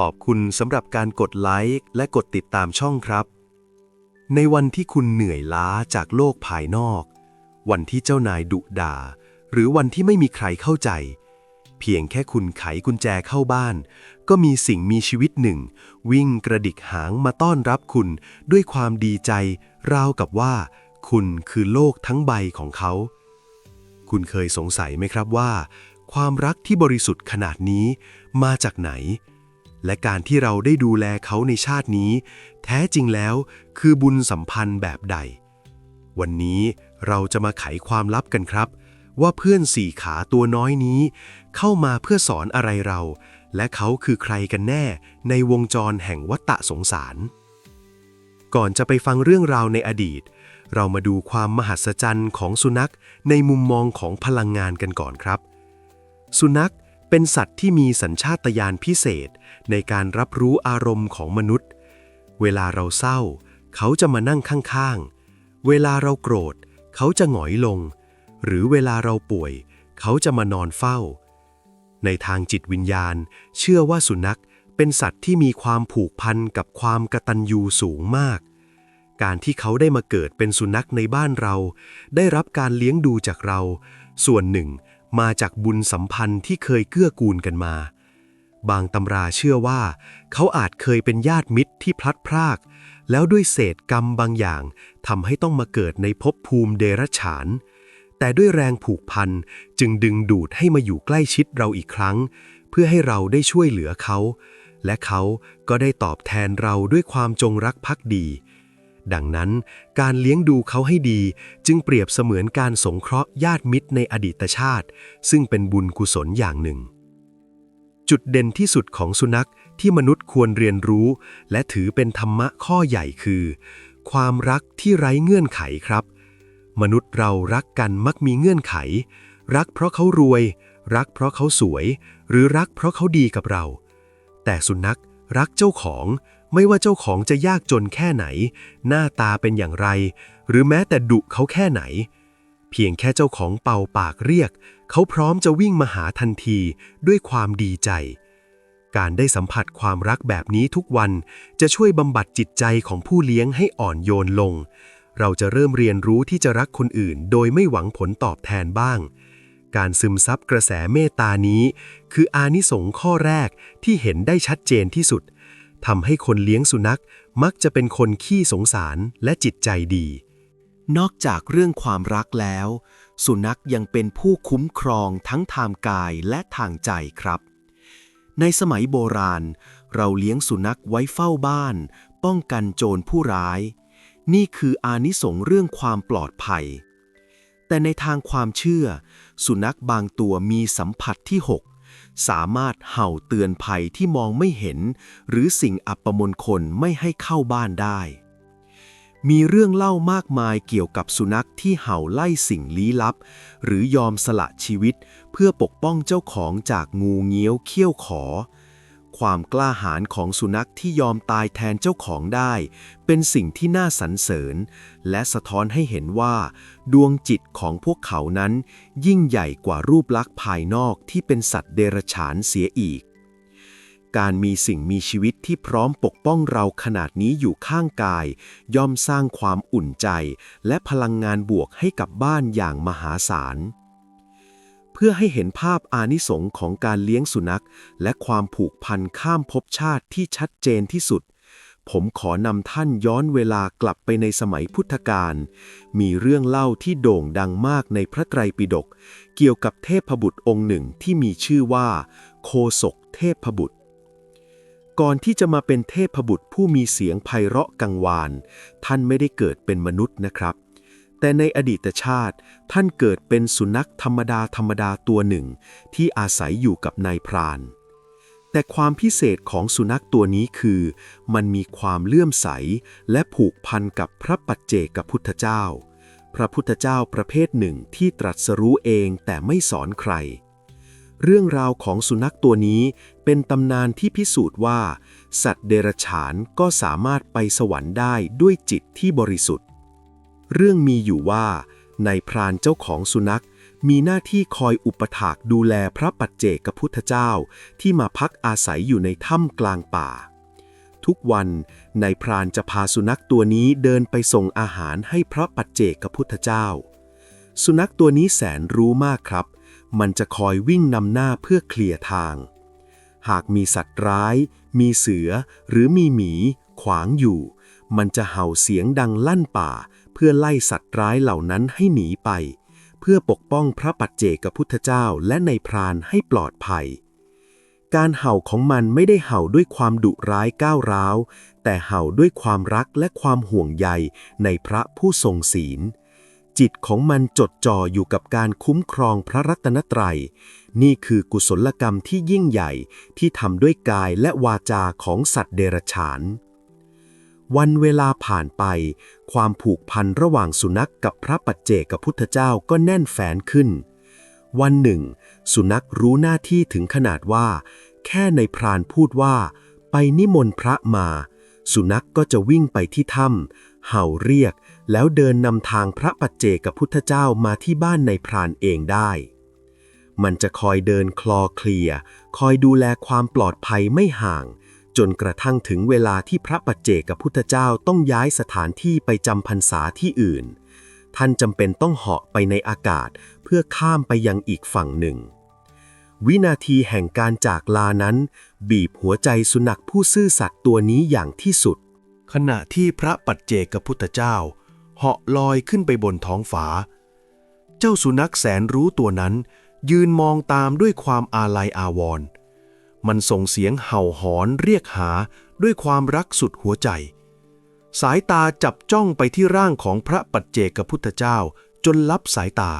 ขอบคุณสำหรับการกดไลค์และกดติดตามช่องครับ ในวันที่คุณเหนื่อยล้าจากโลกภายนอก วันที่เจ้านายดุด่า หรือวันที่ไม่มีใครเข้าใจ เพียงแค่คุณไขกุญแจเข้าบ้าน ก็มีสิ่งมีชีวิตหนึ่ง วิ่งกระดิกหางมาต้อนรับคุณด้วยความดีใจ ราวกับว่า คุณคือโลกทั้งใบของเขา คุณเคยสงสัยไหมครับว่า ความรักที่บริสุทธิ์ขนาดนี้มาจากไหน และการที่เราได้ดูแลเขาในชาตินี้ แท้จริงแล้วคือบุญสัมพันธ์แบบใด วันนี้เราจะมาไขความลับกันครับ ว่าเพื่อนสี่ขาตัวน้อยนี้ เข้ามาเพื่อสอนอะไรเรา และเขาคือใครกันแน่ในวงจรแห่งวัฏสงสาร ก่อนจะไปฟังเรื่องราวในอดีต เรามาดูความมหัศจรรย์ของสุนัขในมุมมองของพลังงานกันก่อนครับ สุนัข เป็นสัตว์ที่มีสัญชาตญาณพิเศษในการรับรู้อารมณ์ของมนุษย์ เวลาเราเศร้า เขาจะมานั่งข้างๆ เวลาเราโกรธ เขาจะหงอยลง หรือเวลาเราป่วย เขาจะมานอนเฝ้า ในทางจิตวิญญาณ เชื่อว่าสุนัขเป็นสัตว์ที่มีความผูกพันกับความกตัญญูสูงมาก การที่เขาได้มาเกิดเป็นสุนัขในบ้านเรา ได้รับการเลี้ยงดูจากเรา ส่วนหนึ่ง มาจากบุญสัมพันธ์ที่เคยเกื้อกูลกันมา บางตำราเชื่อว่า เขาอาจเคยเป็นญาติมิตรที่พลัดพราก แล้วด้วยเศษกรรมบางอย่างทำให้ต้องมาเกิดในภพภูมิเดรัจฉาน แต่ด้วยแรงผูกพันจึงดึงดูดให้มาอยู่ใกล้ชิดเราอีกครั้ง เพื่อให้เราได้ช่วยเหลือเขา และเขาก็ได้ตอบแทนเราด้วยความจงรักภักดี ดังนั้น การเลี้ยงดูเขาให้ดี จึงเปรียบเสมือนการสงเคราะห์ญาติมิตรในอดีตชาติ ซึ่งเป็นบุญกุศลอย่างหนึ่ง จุดเด่นที่สุดของสุนัขที่มนุษย์ควรเรียนรู้ และถือเป็นธรรมะข้อใหญ่คือ ความรักที่ไร้เงื่อนไขครับ มนุษย์เรารักกันมักมีเงื่อนไข รักเพราะเขารวย รักเพราะเขาสวย หรือรักเพราะเขาดีกับเรา แต่สุนัขรักเจ้าของ ไม่ว่าเจ้าของจะยากจนแค่ไหน หน้าตาเป็นอย่างไร หรือแม้แต่ดุเขาแค่ไหน เพียงแค่เจ้าของเป่าปากเรียก เขาพร้อมจะวิ่งมาหาทันทีด้วยความดีใจ การได้สัมผัสความรักแบบนี้ทุกวันจะช่วยบำบัดจิตใจของผู้เลี้ยงให้อ่อนโยนลง เราจะเริ่มเรียนรู้ที่จะรักคนอื่น โดยไม่หวังผลตอบแทนบ้างการซึมซับกระแสเมตตานี้ คืออานิสงส์ข้อแรกที่เห็นได้ชัดเจนที่สุด ทำให้คนเลี้ยงสุนัขมักจะเป็นคนขี้สงสารและจิตใจดี นอกจากเรื่องความรักแล้ว สุนัขยังเป็นผู้คุ้มครองทั้งทางกายและทางใจครับ ในสมัยโบราณ เราเลี้ยงสุนัขไว้เฝ้าบ้าน ป้องกันโจรผู้ร้าย นี่คืออานิสงส์เรื่องความปลอดภัย แต่ในทางความเชื่อ สุนัขบางตัวมีสัมผัสที่6 สามารถเห่าเตือนภัยที่มองไม่เห็น หรือสิ่งอัปมงคลไม่ให้เข้าบ้านได้ มีเรื่องเล่ามากมายเกี่ยวกับสุนัขที่เห่าไล่สิ่งลี้ลับ หรือยอมสละชีวิตเพื่อปกป้องเจ้าของจากงูเงี้ยวเขี้ยวขอ ความกล้าหาญของสุนัขที่ยอมตายแทนเจ้าของได้ เป็นสิ่งที่น่าสรรเสริญ และสะท้อนให้เห็นว่า ดวงจิตของพวกเขานั้น ยิ่งใหญ่กว่ารูปลักษณ์ภายนอกที่เป็นสัตว์เดรัจฉานเสียอีก การมีสิ่งมีชีวิตที่พร้อมปกป้องเราขนาดนี้อยู่ข้างกาย ย่อมสร้างความอุ่นใจ และพลังงานบวกให้กับบ้านอย่างมหาศาล เพื่อให้เห็นภาพอานิสงส์ของการเลี้ยงสุนัข และความผูกพันข้ามภพชาติที่ชัดเจนที่สุด ผมขอนำท่านย้อนเวลากลับไปในสมัยพุทธกาล มีเรื่องเล่าที่โด่งดังมากในพระไตรปิฎกเกี่ยวกับเทพบุตรองค์หนึ่งที่มีชื่อว่า โคศกเทพบุตรก่อนที่จะมาเป็นเทพบุตรผู้มีเสียงไพเราะกังวาน ท่านไม่ได้เกิดเป็นมนุษย์นะครับ แต่ในอดีตชาติ ท่านเกิดเป็นสุนัขธรรมดาธรรมดาตัวหนึ่ง ที่อาศัยอยู่กับนายพราน แต่ความพิเศษของสุนัขตัวนี้คือ มันมีความเลื่อมใสและผูกพันกับพระปัจเจกพุทธเจ้า พระพุทธเจ้าประเภทหนึ่งที่ตรัสรู้เองแต่ไม่สอนใคร เรื่องราวของสุนัขตัวนี้เป็นตำนานที่พิสูจน์ว่า สัตว์เดรัจฉานก็สามารถไปสวรรค์ได้ด้วยจิตที่บริสุทธิ์ เรื่องมีอยู่ว่านายพรานเจ้าของสุนัข มีหน้าที่คอยอุปถากดูแลพระปัจเจกพุทธเจ้าที่มาพักอาศัยอยู่ในถ้ำกลางป่า ทุกวันนายพรานจะพาสุนัขตัวนี้เดินไปส่งอาหารให้พระปัจเจกพุทธเจ้า สุนัขตัวนี้แสนรู้มากครับ มันจะคอยวิ่งนำหน้าเพื่อเคลียร์ทาง หากมีสัตว์ร้าย มีเสือหรือมีหมี ขวางอยู่ มันจะเห่าเสียงดังลั่นป่า เพื่อไล่สัตว์ร้ายเหล่านั้นให้หนีไป เพื่อปกป้องพระปัจเจกพุทธเจ้าและในพรานให้ปลอดภัย การเห่าของมันไม่ได้เห่าด้วยความดุร้ายก้าวร้าว แต่เห่าด้วยความรักและความห่วงใยในพระผู้ทรงศีล จิตของมันจดจ่ออยู่กับการคุ้มครองพระรัตนตรัย นี่คือกุศลกรรมที่ยิ่งใหญ่ที่ทำด้วยกายและวาจาของสัตว์เดรัจฉาน วันเวลาผ่านไป ความผูกพันระหว่างสุนัขกกับพระปัจเจกพุทธเจ้าก็แน่นแฟนขึ้น วันหนึ่ง สุนัขรู้หน้าที่ถึงขนาดว่า แค่ในพรานพูดว่า ไปนิมนต์พระมา สุนัขกก็จะวิ่งไปที่ถ้ำเห่าเรียก แล้วเดินนำทางพระปัจเจกพุทธเจ้ามาที่บ้านในพรานเองได้มันจะคอยเดินคลอเคลีย คอยดูแลความปลอดภัยไม่ห่าง จนกระทั่งถึงเวลาที่พระปัจเจกพุทธเจ้าต้องย้ายสถานที่ไปจำพรรษาที่อื่น ท่านจำเป็นต้องเหาะไปในอากาศเพื่อข้ามไปยังอีกฝั่งหนึ่ง วินาทีแห่งการจากลานั้น บีบหัวใจสุนัขผู้ซื่อสัตย์ตัวนี้อย่างที่สุด ขณะที่พระปัจเจกพุทธเจ้า เหาะลอยขึ้นไปบนท้องฟ้า เจ้าสุนัขแสนรู้ตัวนั้น ยืนมองตามด้วยความอาลัยอาวรณ์ มันส่งเสียงเห่าหอนเรียกหาด้วยความรักสุดหัวใจ สายตาจับจ้องไปที่ร่างของพระปัจเจกพุทธเจ้าจนลับสายตา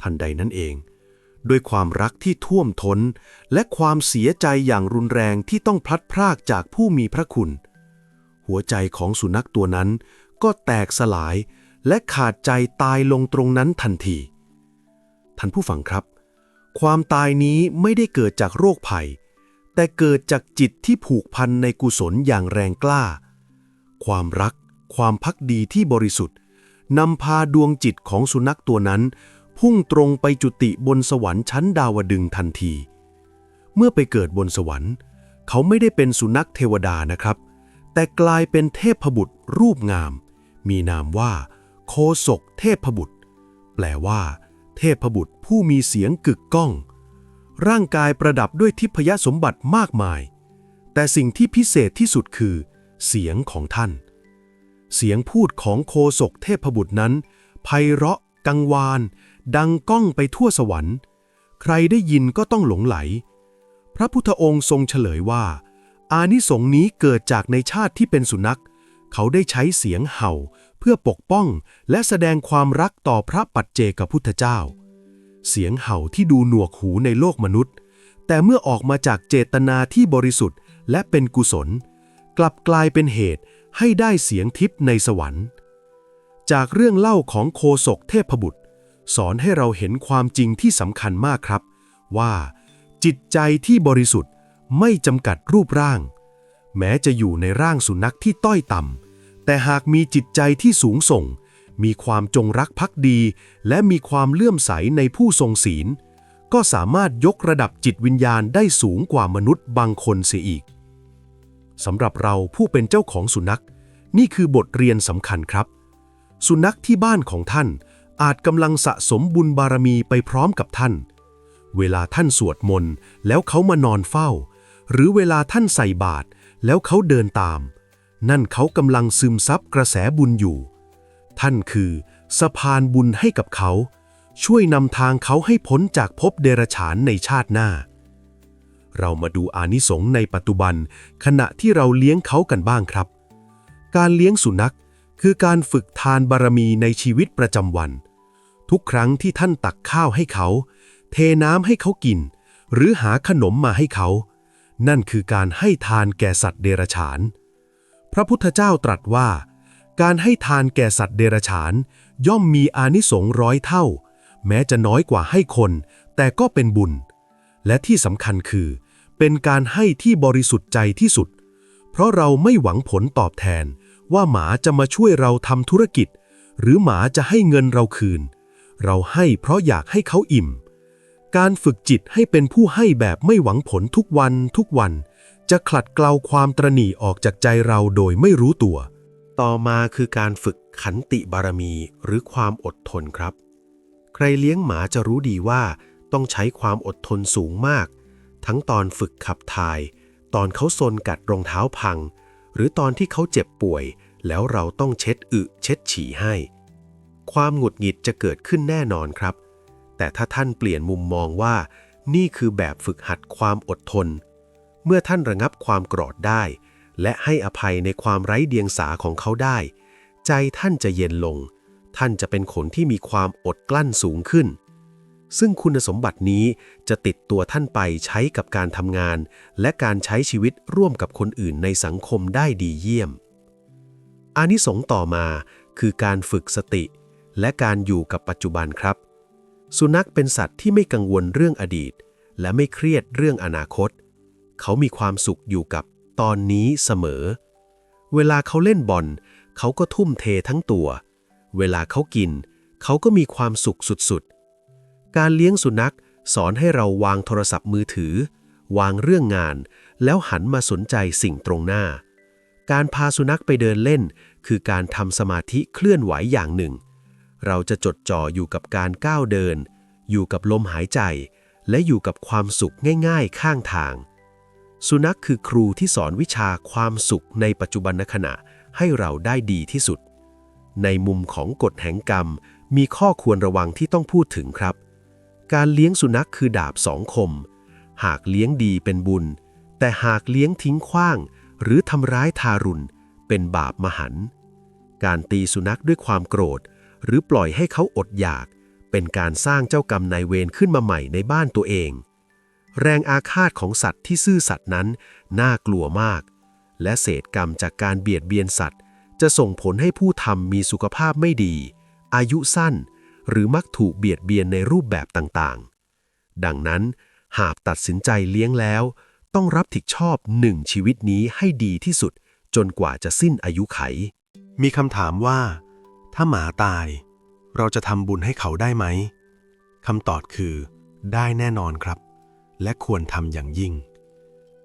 ทันใดนั้นเอง ด้วยความรักที่ท่วมท้น และความเสียใจอย่างรุนแรงที่ต้องพลัดพรากจากผู้มีพระคุณ หัวใจของสุนัขตัวนั้นก็แตกสลายและขาดใจตายลงตรงนั้นทันที ท่านผู้ฟังครับ ความตายนี้ไม่ได้เกิดจากโรคภัย แต่เกิดจากจิตที่ผูกพันในกุศลอย่างแรงกล้า ความรัก ความพักดีที่บริสุทธิ์นำพาดวงจิตของสุนัขตัวนั้น พุ่งตรงไปจุติบนสวรรค์ชั้นดาวดึงทันที เมื่อไปเกิดบนสวรรค์ เขาไม่ได้เป็นสุนัขเทวดานะครับ แต่กลายเป็นเทพบุตรรูปงาม มีนามว่า โคศกเทพบุตร แปลว่า เทพบุตรผู้มีเสียงกึกก้อง ร่างกายประดับด้วยทิพยสมบัติมากมาย แต่สิ่งที่พิเศษที่สุดคือ เสียงของท่าน เสียงพูดของโคศกเทพบุตรนั้นไพเราะ กังวาน ดังก้องไปทั่วสวรรค์ ใครได้ยินก็ต้องหลงไหล พระพุทธองค์ทรงเฉลยว่า อานิสงส์นี้เกิดจากในชาติที่เป็นสุนัข เขาได้ใช้เสียงเห่า เพื่อปกป้องและแสดงความรักต่อพระปัจเจกพุทธเจ้า เสียงเห่าที่ดูหนวกหูในโลกมนุษย์ แต่เมื่อออกมาจากเจตนาที่บริสุทธิ์ และเป็นกุศล กลับกลายเป็นเหตุให้ได้เสียงทิพย์ในสวรรค์ จากเรื่องเล่าของโคศกเทพบุตร สอนให้เราเห็นความจริงที่สำคัญมากครับ ว่า จิตใจที่บริสุทธิ์ไม่จำกัดรูปร่าง แม้จะอยู่ในร่างสุนัขที่ต้อยต่ำ แต่หากมีจิตใจที่สูงส่ง มีความจงรักภักดี และมีความเลื่อมใสในผู้ทรงศีล ก็สามารถยกระดับจิตวิญญาณได้สูงกว่ามนุษย์บางคนเสียอีกสำหรับเราผู้เป็นเจ้าของสุนัข นี่คือบทเรียนสำคัญครับ สุนัขที่บ้านของท่านอาจกำลังสะสมบุญบารมีไปพร้อมกับท่าน เวลาท่านสวดมนต์แล้วเขามานอนเฝ้า หรือเวลาท่านใส่บาตรแล้วเขาเดินตาม นั่นเขากำลังซึมซับกระแสบุญอยู่ ท่านคือสะพานบุญให้กับเขา ช่วยนำทางเขาให้พ้นจากภพเดรฉานในชาติหน้า เรามาดูอานิสงส์ในปัจจุบัน ขณะที่เราเลี้ยงเขากันบ้างครับ การเลี้ยงสุนัขคือการฝึกทานบารมีในชีวิตประจำวัน ทุกครั้งที่ท่านตักข้าวให้เขา เทน้ำให้เขากิน หรือหาขนมมาให้เขา นั่นคือการให้ทานแก่สัตว์เดรัจฉาน พระพุทธเจ้าตรัสว่า การให้ทานแก่สัตว์เดรัจฉาน ย่อมมีอานิสงส์ร้อยเท่า แม้จะน้อยกว่าให้คน แต่ก็เป็นบุญ และที่สำคัญคือ เป็นการให้ที่บริสุทธิ์ใจที่สุด เพราะเราไม่หวังผลตอบแทน ว่าหมาจะมาช่วยเราทำธุรกิจ หรือหมาจะให้เงินเราคืน เราให้เพราะอยากให้เขาอิ่ม การฝึกจิตให้เป็นผู้ให้แบบไม่หวังผลทุกวันทุกวัน จะขลัดเกลาความตรณีออกจากใจเราโดยไม่รู้ตัว ต่อมาคือการฝึกขันติบารมีหรือความอดทนครับ ใครเลี้ยงหมาจะรู้ดีว่าต้องใช้ความอดทนสูงมาก ทั้งตอนฝึกขับถ่าย ตอนเขาซนกัดรองเท้าพัง หรือตอนที่เขาเจ็บป่วย แล้วเราต้องเช็ดอึเช็ดฉี่ให้ ความหงุดหงิดจะเกิดขึ้นแน่นอนครับ แต่ถ้าท่านเปลี่ยนมุมมองว่า นี่คือแบบฝึกหัดความอดทน เมื่อท่านระงับความโกรธได้ และให้อภัยในความไร้เดียงสาของเขาได้ ใจท่านจะเย็นลง ท่านจะเป็นคนที่มีความอดกลั้นสูงขึ้น ซึ่งคุณสมบัตินี้จะติดตัวท่านไปใช้กับการทำงาน และการใช้ชีวิตร่วมกับคนอื่นในสังคมได้ดีเยี่ยม อานิสงส์ต่อมาคือการฝึกสติ และการอยู่กับปัจจุบันครับ สุนัขเป็นสัตว์ที่ไม่กังวลเรื่องอดีต และไม่เครียดเรื่องอนาคตเขามีความสุขอยู่กับตอนนี้เสมอ เวลาเขาเล่นบอล เขาก็ทุ่มเททั้งตัว เวลาเขากิน เขาก็มีความสุขสุดๆ การเลี้ยงสุนัขสอนให้เราวางโทรศัพท์มือถือ วางเรื่องงาน แล้วหันมาสนใจสิ่งตรงหน้า การพาสุนัขไปเดินเล่น คือการทำสมาธิเคลื่อนไหวอย่างหนึ่ง เราจะจดจ่ออยู่กับการก้าวเดิน อยู่กับลมหายใจ และอยู่กับความสุขง่าย ๆ ข้างทาง สุนัขคือครูที่สอนวิชาความสุขในปัจจุบันขณะให้เราได้ดีที่สุด ในมุมของกฎแห่งกรรม มีข้อควรระวังที่ต้องพูดถึงครับ การเลี้ยงสุนัขคือดาบสองคม หากเลี้ยงดีเป็นบุญ แต่หากเลี้ยงทิ้งขว้าง หรือทำร้ายทารุณ เป็นบาปมหันต์การตีสุนัขด้วยความโกรธ หรือปล่อยให้เขาอดอยาก เป็นการสร้างเจ้ากรรมนายเวรขึ้นมาใหม่ในบ้านตัวเอง แรงอาฆาตของสัตว์ที่ซื่อสัตย์นั้นน่ากลัวมาก และเศษกรรมจากการเบียดเบียนสัตว์ จะส่งผลให้ผู้ทำมีสุขภาพไม่ดี อายุสั้น หรือมักถูกเบียดเบียนในรูปแบบต่างๆ ดังนั้นหากตัดสินใจเลี้ยงแล้ว ต้องรับผิดชอบหนึ่งชีวิตนี้ให้ดีที่สุด จนกว่าจะสิ้นอายุไข มีคำถามว่า ถ้าหมาตาย เราจะทำบุญให้เขาได้ไหมคำตอบคือ ได้แน่นอนครับ และควรทำอย่างยิ่ง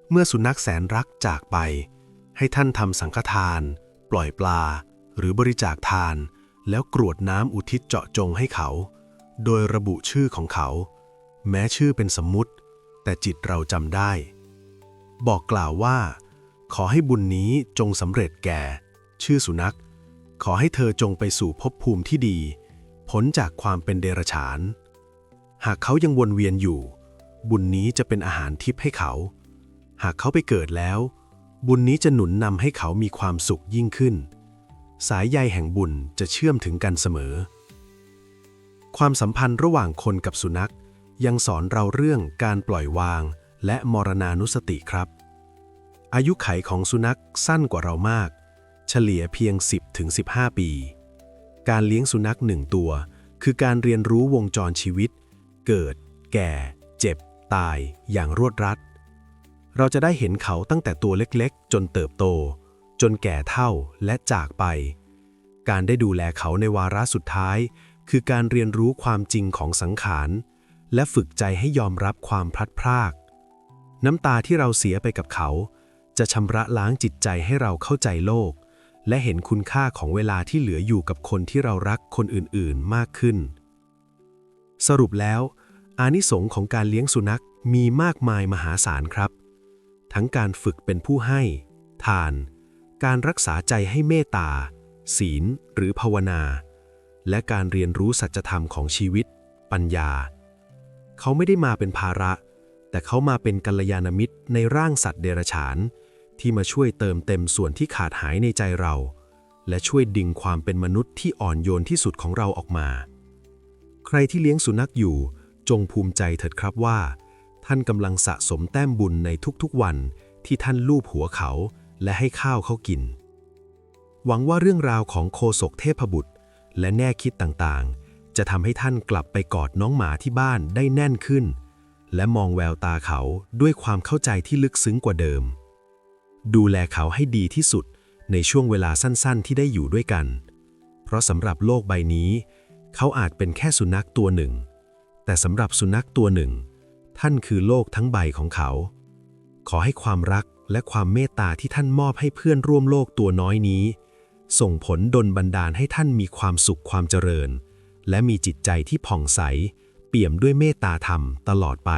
เมื่อสุนัขแสนรักจากไป ให้ท่านทำสังฆทาน ปล่อยปลา หรือบริจาคทาน แล้วกรวดน้ำอุทิศเจาะจงให้เขา โดยระบุชื่อของเขา แม้ชื่อเป็นสมมุติ แต่จิตเราจำได้ บอกกล่าวว่า ขอให้บุญนี้จงสำเร็จแก่ ชื่อสุนัข ขอให้เธอจงไปสู่ภพภูมิที่ดีพ้นจากความเป็นเดรัจฉาน หากเขายังวนเวียนอยู่ บุญนี้จะเป็นอาหารทิพย์ให้เขา หากเขาไปเกิดแล้ว บุญนี้จะหนุนนำให้เขามีความสุขยิ่งขึ้น สายใยแห่งบุญจะเชื่อมถึงกันเสมอ ความสัมพันธ์ระหว่างคนกับสุนัข ยังสอนเราเรื่องการปล่อยวาง และมรณานุสติครับ อายุไขของสุนัขสั้นกว่าเรามาก เฉลี่ยเพียง 10-15 ปี การเลี้ยงสุนัขหนึ่งตัว คือการเรียนรู้วงจรชีวิต เกิด แก่ ตายอย่างรวดรัด เราจะได้เห็นเขาตั้งแต่ตัวเล็กๆ จนเติบโต จนแก่เท่าและจากไป การได้ดูแลเขาในวาระสุดท้าย คือการเรียนรู้ความจริงของสังขารและฝึกใจให้ยอมรับความพลัดพราก น้ำตาที่เราเสียไปกับเขา จะชำระล้างจิตใจให้เราเข้าใจโลก และเห็นคุณค่าของเวลาที่เหลืออยู่กับคนที่เรารักคนอื่นๆมากขึ้น สรุปแล้ว อานิสงส์ของการเลี้ยงสุนัขมีมากมายมหาศาลครับ ทั้งการฝึกเป็นผู้ให้ ทาน การรักษาใจให้เมตตา ศีล หรือภาวนา และการเรียนรู้สัจธรรมของชีวิต ปัญญา เขาไม่ได้มาเป็นภาระ แต่เขามาเป็นกัลยาณมิตรในร่างสัตว์เดรัจฉาน ที่มาช่วยเติมเต็มส่วนที่ขาดหายในใจเรา และช่วยดึงความเป็นมนุษย์ที่อ่อนโยนที่สุดของเราออกมา ใครที่เลี้ยงสุนัขอยู่ จงภูมิใจเถิดครับว่า ท่านกำลังสะสมแต้มบุญในทุกๆวันที่ท่านลูบหัวเขาและให้ข้าวเขากิน หวังว่าเรื่องราวของโคศกเทพบุตร และแน่คิดต่างๆ จะทำให้ท่านกลับไปกอดน้องหมาที่บ้านได้แน่นขึ้น และมองแววตาเขาด้วยความเข้าใจที่ลึกซึ้งกว่าเดิม ดูแลเขาให้ดีที่สุดในช่วงเวลาสั้นๆ ที่ได้อยู่ด้วยกัน เพราะสำหรับโลกใบนี้ เขาอาจเป็นแค่สุนัขตัวหนึ่ง แต่สำหรับสุนัขตัวหนึ่ง ท่านคือโลกทั้งใบของเขา ขอให้ความรักและความเมตตาที่ท่านมอบให้เพื่อนร่วมโลกตัวน้อยนี้ ส่งผลดลบันดาลให้ท่านมีความสุขความเจริญ และมีจิตใจที่ผ่องใส เปี่ยมด้วยเมตตาธรรมตลอดไป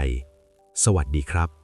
สวัสดีครับ